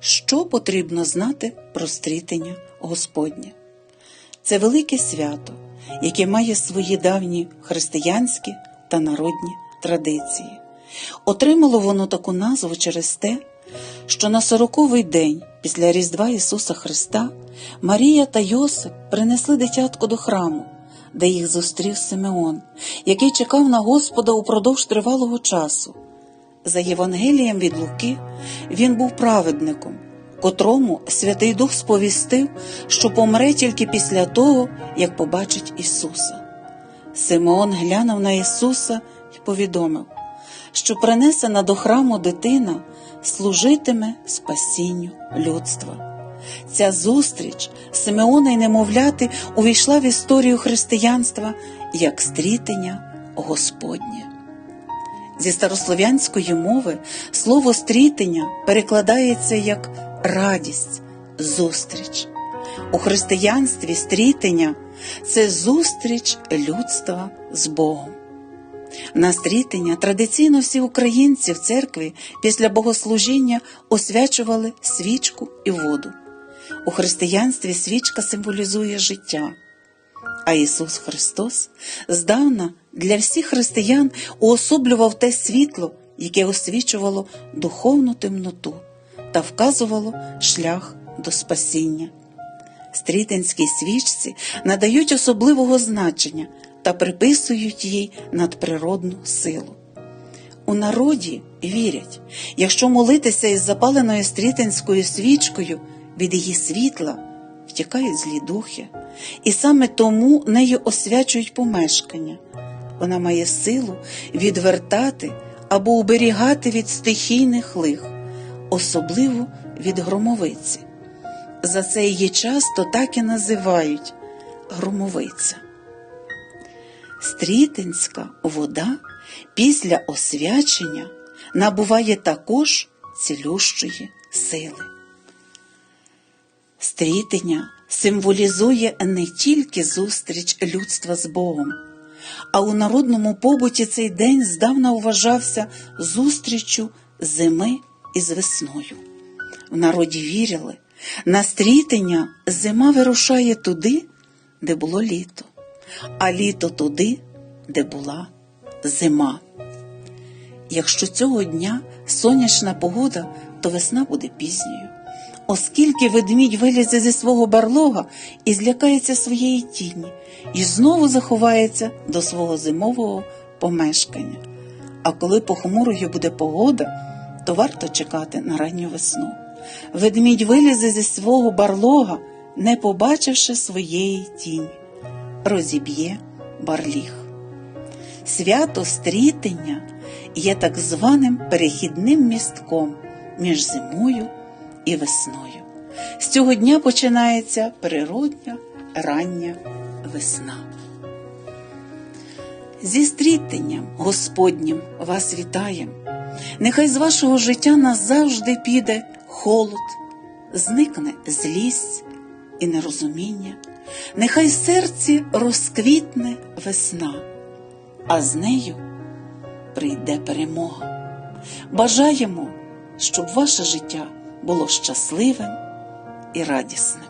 що потрібно знати про стрітення Господнє. Це велике свято, яке має свої давні християнські та народні традиції. Отримало воно таку назву через те, що на сороковий день після Різдва Ісуса Христа Марія та Йосип принесли дитятко до храму, де їх зустрів Симеон, який чекав на Господа упродовж тривалого часу. За Євангелієм від Луки він був праведником, котрому Святий Дух сповістив, що помре тільки після того, як побачить Ісуса. Симеон глянув на Ісуса і повідомив, що принесена до храму дитина служитиме спасінню людства. Ця зустріч Симеона й немовляти увійшла в історію християнства як стрітення Господнє. Зі старослов'янської мови слово стрітення перекладається як радість, зустріч. У християнстві стрітення це зустріч людства з Богом. На стрітення традиційно всі українці в церкві після богослужіння освячували свічку і воду. У християнстві свічка символізує життя. А Ісус Христос здавна для всіх християн уособлював те світло, яке освічувало духовну темноту та вказувало шлях до спасіння. Стрітинській свічці надають особливого значення та приписують їй надприродну силу. У народі вірять, якщо молитися із запаленою стрітинською свічкою від її світла, втікають злі духи, і саме тому нею освячують помешкання. Вона має силу відвертати або уберігати від стихійних лих, особливо від громовиці. За це її часто так і називають громовиця. Стрітинська вода після освячення набуває також цілющої сили. Стрітення символізує не тільки зустріч людства з Богом, а у народному побуті цей день здавна вважався зустріччю зими із весною. В народі вірили, на стрітення зима вирушає туди, де було літо, а літо туди, де була зима. Якщо цього дня сонячна погода, то весна буде пізньою. Оскільки ведмідь вилізе зі свого барлога і злякається своєї тіні, і знову заховається до свого зимового помешкання. А коли похмурою буде погода, то варто чекати на ранню весну. Ведмідь вилізе зі свого барлога, не побачивши своєї тіні, розіб'є барліг. Свято стрітення є так званим перехідним містком між зимою і весною. З цього дня починається природня рання весна. Зі стрітенням Господнім вас вітаєм. Нехай з вашого життя назавжди піде холод, зникне злість і нерозуміння, нехай серці розквітне весна, а з нею прийде перемога. Бажаємо, щоб ваше життя було щасливим і радісним.